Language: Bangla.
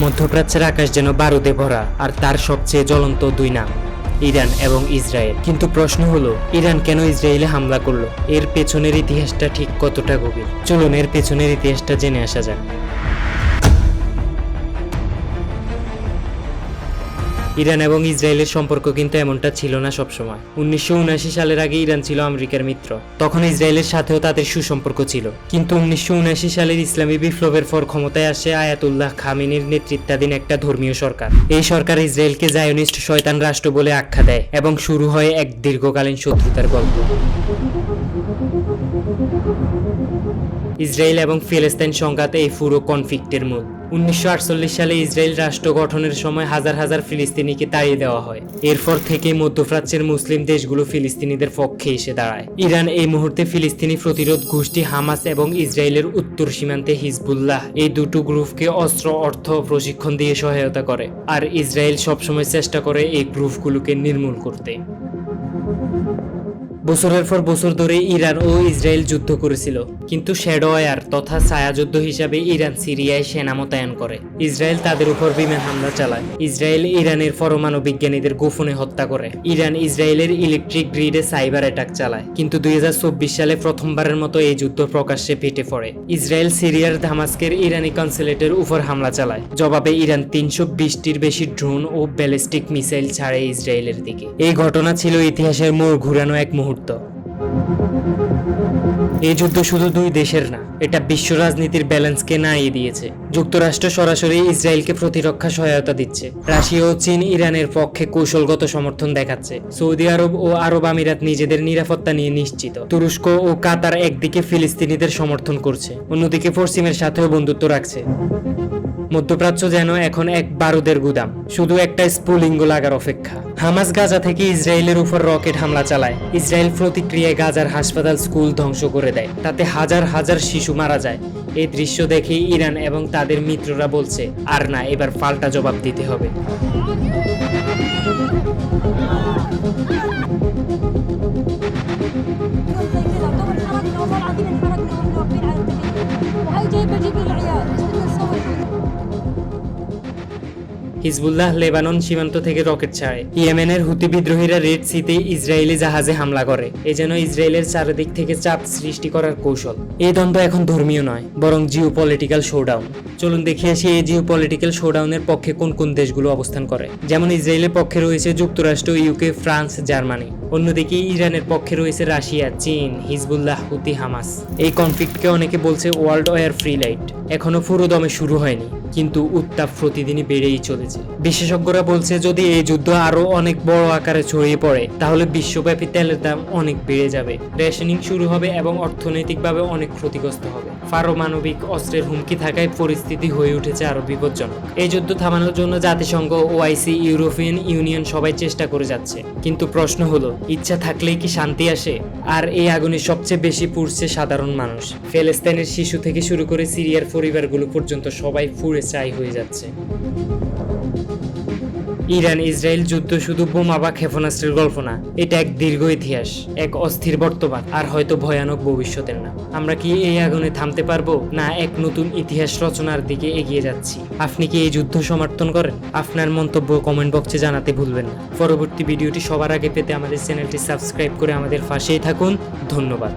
মধ্যপ্রাচ্যের আকাশ যেন বারুদে ভরা আর তার সবচেয়ে জ্বলন্ত দুই নাম, ইরান এবং ইসরায়েল। কিন্তু প্রশ্ন হলো, ইরান কেন ইসরায়েলে হামলা করল? এর পেছনের ইতিহাসটা ঠিক কতটা গভীর? চলুন এর পেছনের ইতিহাসটা জেনে আসা যাক। ইরান এবং ইসরায়েলের সম্পর্ক কিন্তু এমনটা ছিল না সবসময়। উনিশশো উনআশি সালের আগে ইরান ছিল আমেরিকার মিত্র। তখন ইসরায়েলের সাথেও তাদের সুসম্পর্ক ছিল। কিন্তু উনিশশো উনআশি সালের ইসলামী বিপ্লবের পর ক্ষমতায় আসে আয়াতুল্লাহ খামিনির নেতৃত্বাধীন একটা ধর্মীয় সরকার। এই সরকার ইসরায়েলকে জায়নিস্ট শয়তান রাষ্ট্র বলে আখ্যা দেয় এবং শুরু হয় এক দীর্ঘকালীন শত্রুতার গল্প। ইসরায়েল এবং ফিলিস্তিন সংঘাত এই পুরো কনফ্লিক্টের মূল। উনিশশো আটচল্লিশ সালে ইসরায়েল রাষ্ট্র গঠনের সময় হাজার হাজার ফিলিস্তিনিকে তাড়িয়ে দেওয়া হয়। এরপর থেকে মধ্যপ্রাচ্যের মুসলিম দেশগুলো ফিলিস্তিনিদের পক্ষে এসে দাঁড়ায়। ইরান এই মুহূর্তে ফিলিস্তিনি প্রতিরোধ গোষ্ঠী হামাস এবং ইসরায়েলের উত্তর সীমান্তে হিজবুল্লাহ। এই দুটো গ্রুপকে অস্ত্র, অর্থ, প্রশিক্ষণ দিয়ে সহায়তা করে। আর ইসরায়েল সবসময় চেষ্টা করে এই গ্রুপগুলোকে নির্মূল করতে। বছরের পর বছর ধরে ইরান ও ইসরায়েল যুদ্ধ করেছিল। কিন্তু শ্যাডোয়ার তথা ছায়াযুদ্ধ হিসাবে ইরান সিরিয়ায় সেনা মোতায়েন করে। ইসরায়েল তাদের উপর বিমান হামলা চালায়। ইসরায়েল ইরানের পরমাণু বিজ্ঞানীদের গোপনে হত্যা করে। ইরান ইসরায়েলের ইলেকট্রিক গ্রিডে সাইবার অ্যাটাক চালায়। কিন্তু দুই হাজার চব্বিশ সালে প্রথমবারের মতো এই যুদ্ধ প্রকাশ্যে ফেটে পড়ে। ইসরায়েল সিরিয়ার ধামাস্কের ইরানি কনসুলেটের উপর হামলা চালায়। জবাবে ইরান তিনশো বিশটির বেশি ড্রোন ও ব্যালিস্টিক মিসাইল ছাড়ে ইসরায়েলের দিকে। এই ঘটনা ছিল ইতিহাসের মোড় ঘুরানো এক মুহূর্ত। এই যুদ্ধ শুধু দুই দেশের না, এটা বিশ্ব রাজনীতির ব্যালেন্সকে নাড়িয়ে দিয়েছে। যুক্তরাষ্ট্র সরাসরি ইসরায়েলকে প্রতিরক্ষা সহায়তা দিচ্ছে। রাশিয়া ও চীন ইরানের পক্ষে কৌশলগত সমর্থন দেখাচ্ছে। সৌদি আরব ও আরব আমিরাত নিজেদের নিরাপত্তা নিয়ে নিশ্চিত। তুরস্ক ও কাতার একদিকে ফিলিস্তিনিদের সমর্থন করছে, অন্যদিকে পশ্চিমের সাথেও বন্ধুত্ব রাখছে। মধ্যপ্রাচ্য যেন এখন এক বারুদের গুদাম। শুধু একটা স্পুলিঙ্গ লাগার অপেক্ষা। হামাস গাজা থেকে ইসরায়েলের উপর রকেট হামলা চালায়। ইসরায়েল প্রতিক্রিয়ায় গাজার হাসপাতাল স্কুল ধ্বংস করে দেয়। তাতে হাজার হাজার শিশু মারা যায়। এই দৃশ্য দেখে ইরান এবং তাদের মিত্ররা বলছে, আর না, এবার পাল্টা জবাব দিতে হবে। হিজবুল্লাহ লেবানন সীমান্ত থেকে রকেট ছাড়ে। ইয়েমেনের হুতি বিদ্রোহীরা রেড সিতে ইসরায়েলি জাহাজে হামলা করে। এ যেন ইসরায়েলের চারিদিক থেকে চাপ সৃষ্টি করার কৌশল। এই দ্বন্দ্ব এখন ধর্মীয় নয়, বরং জিও পলিটিক্যাল শোডাউন চলুন দেখে আসি এই জিও পলিটিক্যাল শোডাউনের পক্ষে কোন কোন দেশগুলো অবস্থান করে। যেমন ইসরায়েলের পক্ষে রয়েছে যুক্তরাষ্ট্র ইউকে ফ্রান্স জার্মানি অন্যদিকে ইরানের পক্ষে রয়েছে রাশিয়া, চীন, হিজবুল্লাহ, হুতি, হামাস। এই কনফ্লিক্টকে অনেকে বলছে ওয়ার্ল্ড ওয়ার ফ্রি লাইট এখনও পুরো দমে শুরু হয়নি, কিন্তু উত্তাপ প্রতিদিনই বেড়েই চলেছে। বিশেষজ্ঞরা বলছে, যদি এই যুদ্ধ আরও অনেক বড় আকারে ছড়িয়ে পড়ে, তাহলে বিশ্বব্যাপী তেলের দাম অনেক বেড়ে যাবে। রেশনিং শুরু হবে এবং অর্থনৈতিকভাবে অনেক ক্ষতিগ্রস্ত হবে। পারমাণবিক অস্ত্রের হুমকি থাকায় পরিস্থিতি হয়ে উঠেছে আরও বিপজ্জনক। এই যুদ্ধ থামানোর জন্য জাতিসংঘ, ওআইসি, ইউরোপিয়ান ইউনিয়ন সবাই চেষ্টা করে যাচ্ছে। কিন্তু প্রশ্ন হলো, ইচ্ছা থাকলেই কি শান্তি আসে? আর এই আগুনে সবচেয়ে বেশি পুড়ছে সাধারণ মানুষ। ফেলেস্তাইনের শিশু থেকে শুরু করে সিরিয়ার পরিবারগুলো পর্যন্ত সবাই পুড়ে চাই হয়ে যাচ্ছে। ইরান, ইসরায়েল যুদ্ধ শুধু বোমা বা ক্ষেপণাস্ত্রের গল্প না, এটা এক দীর্ঘ ইতিহাস, এক অস্থির বর্তমান, আর হয়তো ভয়ানক ভবিষ্যতের না আমরা কি এই আগুনে থামতে পারব, না এক নতুন ইতিহাস রচনার দিকে এগিয়ে যাচ্ছি? আপনি কি এই যুদ্ধ সমর্থন করেন? আপনার মন্তব্য কমেন্ট বক্সে জানাতে ভুলবেন না। পরবর্তী ভিডিওটি সবার আগে পেতে আমাদের চ্যানেলটি সাবস্ক্রাইব করে আমাদের পাশেই থাকুন। ধন্যবাদ।